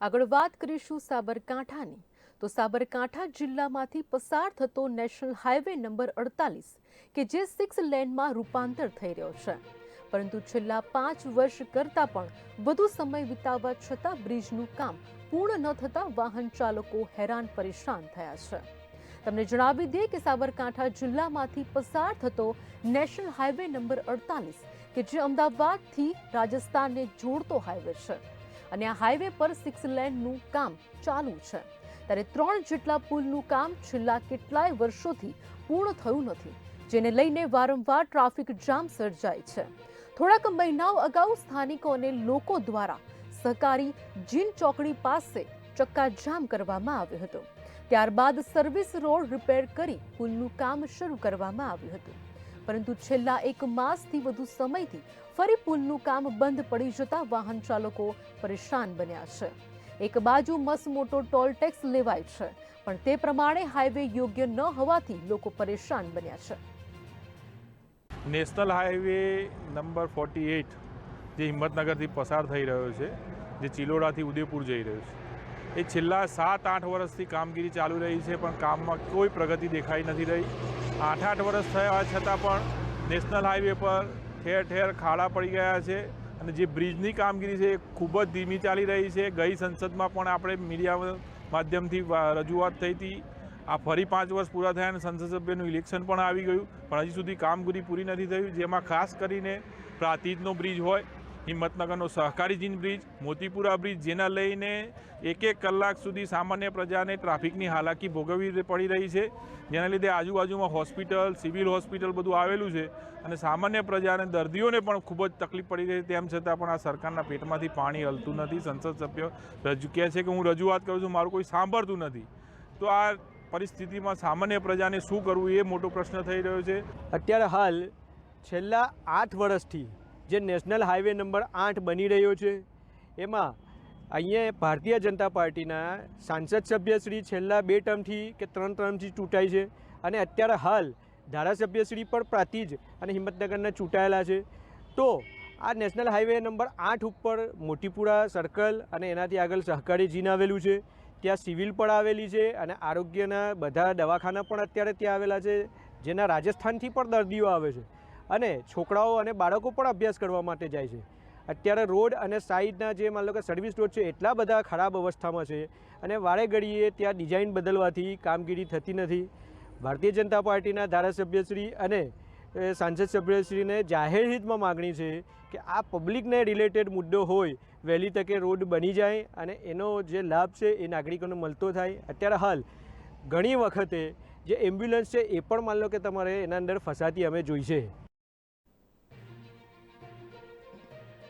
આગળ વાત કરીશું સાબરકાંઠાની. તો સાબરકાંઠા જિલ્લામાંથી પસાર થતો નેશનલ હાઈવે નંબર અડતાલીસ, કે જે સિક્સ લેનમાં રૂપાંતર થઈ રહ્યો છે. પરંતુ છેલ્લા પાંચ વર્ષ કરતાં પણ વધુ સમય વિતાવવા છતાં બ્રિજનું કામ પૂર્ણ ન થતાં વાહન ચાલકો હેરાન પરેશાન થયા છે. તમને જણાવી દઈએ કે સાબરકાંઠા જિલ્લામાંથી પસાર થતો નેશનલ હાઈવે નંબર અડતાલીસ, કે જે અમદાવાદથી રાજસ્થાનને જોડતો હાઈવે છે. અને આ હાઈવે પર સિક્સ લેનનું કામ ચાલુ છે. ત્યારે ત્રણ જેટલા પુલનું કામ છેલ્લા કેટલાય વર્ષોથી પૂર્ણ થયું નથી, જેને લઈને વારંવાર ટ્રાફિક જામ સર્જાય છે. થોડાક મહિનાઓ અગાઉ સ્થાનિકો અને લોકો દ્વારા સહકારી જીન ચોકડી પાસે ચક્કાજામ કરવામાં આવ્યો હતો. ત્યારબાદ સર્વિસ રોડ રિપેર કરી પુલનું કામ શરૂ કરવામાં આવ્યું હતું. પરંતુ છેલ્લા એક માસથી વધુ સમયથી ફરી પુલનું કામ બંધ પડી જતા વાહન ચાલકો પરેશાન બન્યા છે. એક બાજુ મસ મોટો ટોલ ટેક્સ લેવાય છે, પણ તે પ્રમાણે હાઈવે યોગ્ય ન હોવાથી લોકો પરેશાન બન્યા છે. National highway number forty eight જે હિંમતનગરથી પસાર થઈ રહ્યો છે, જે ચિલોડાથી ઉદયપુર જઈ રહ્યો છે. એ છેલ્લા સાત, આઠ વર્ષથી કામગીરી ચાલુ રહી છે, પણ કામમાં કોઈ પ્રગતિ દેખાઈ નથી રહી. આઠ આઠ વર્ષ થયા છતાં પણ નેશનલ હાઈવે પર ઠેર ઠેર ખાડા પડી ગયા છે અને જે બ્રિજની કામગીરી છે એ ખૂબ જ ધીમી ચાલી રહી છે. ગઈ સંસદમાં પણ આપણે મીડિયા માધ્યમથી રજૂઆત થઈ હતી. આ ફરી પાંચ વર્ષ પૂરા થયા અને સંસદ સભ્યનું ઇલેક્શન પણ આવી ગયું. પણ હજી સુધી કામગીરી પૂરી નથી થયું જેમાં ખાસ કરીને પ્રાતિજનો બ્રિજ હોય હિંમતનગરનો સહકારી જીન બ્રિજ, મોતીપુરા બ્રિજ, જેના લઈને એક એક કલાક સુધી સામાન્ય પ્રજાને ટ્રાફિકની હાલાકી ભોગવવી પડી રહી છે. જેના લીધે આજુબાજુમાં હોસ્પિટલ, સિવિલ હોસ્પિટલ બધું આવેલું છે અને સામાન્ય પ્રજાને દર્દીઓને પણ ખૂબ જ તકલીફ પડી રહી તેમ છતાં પણ આ સરકારના પેટમાંથી પાણી હલતું નથી. સંસદ સભ્ય રજૂ કહે છે કે હું રજૂઆત કરું છું, મારું કોઈ સાંભળતું નથી. તો આ પરિસ્થિતિમાં સામાન્ય પ્રજાને શું કરવું એ મોટો પ્રશ્ન થઈ રહ્યો છે. અત્યારે હાલ છેલ્લા આઠ વર્ષથી જે નેશનલ હાઈવે નંબર આઠ બની રહ્યો છે. એમાં અહીંયા ભારતીય જનતા પાર્ટીના સાંસદ સભ્યશ્રી છેલ્લા બે ટર્મથી કે ત્રણ ટર્મથી ચૂંટાય છે અને અત્યારે હાલ ધારાસભ્યશ્રી પણ પ્રાતિજ અને હિંમતનગરના ચૂંટાયેલા છે. તો આ નેશનલ હાઈવે નંબર આઠ ઉપર મોટીપુરા સર્કલ અને એનાથી આગળ સહકારી જીન આવેલું છે. ત્યાં સિવિલ પણ આવેલી છે અને આરોગ્યના બધા દવાખાના પણ અત્યારે ત્યાં આવેલા છે. જેના રાજસ્થાનથી પણ દર્દીઓ આવે છે. અને છોકરાઓ અને બાળકો પણ અભ્યાસ કરવા માટે જાય છે. અત્યારે રોડ અને સાઈડના જે માન લો કે સર્વિસ રોડ છે, એટલા બધા ખરાબ અવસ્થામાં છે અને વારે ઘડીએ ત્યાં ડિઝાઇન બદલવાથી કામગીરી થતી નથી. ભારતીય જનતા પાર્ટીના ધારાસભ્યશ્રી અને સાંસદ સભ્યશ્રીને જાહેર હિતમાં માગણી છે કે આ પબ્લિકને રિલેટેડ મુદ્દો હોય, વહેલી તકે રોડ બની જાય અને એનો જે લાભ છે એ નાગરિકોને મળતો થાય. અત્યારે હાલ, ઘણી વખતે જે એમ્બ્યુલન્સ છે એ પણ માન લો કે તમારે એના અંદર ફસાતી અમે જોઈ છે.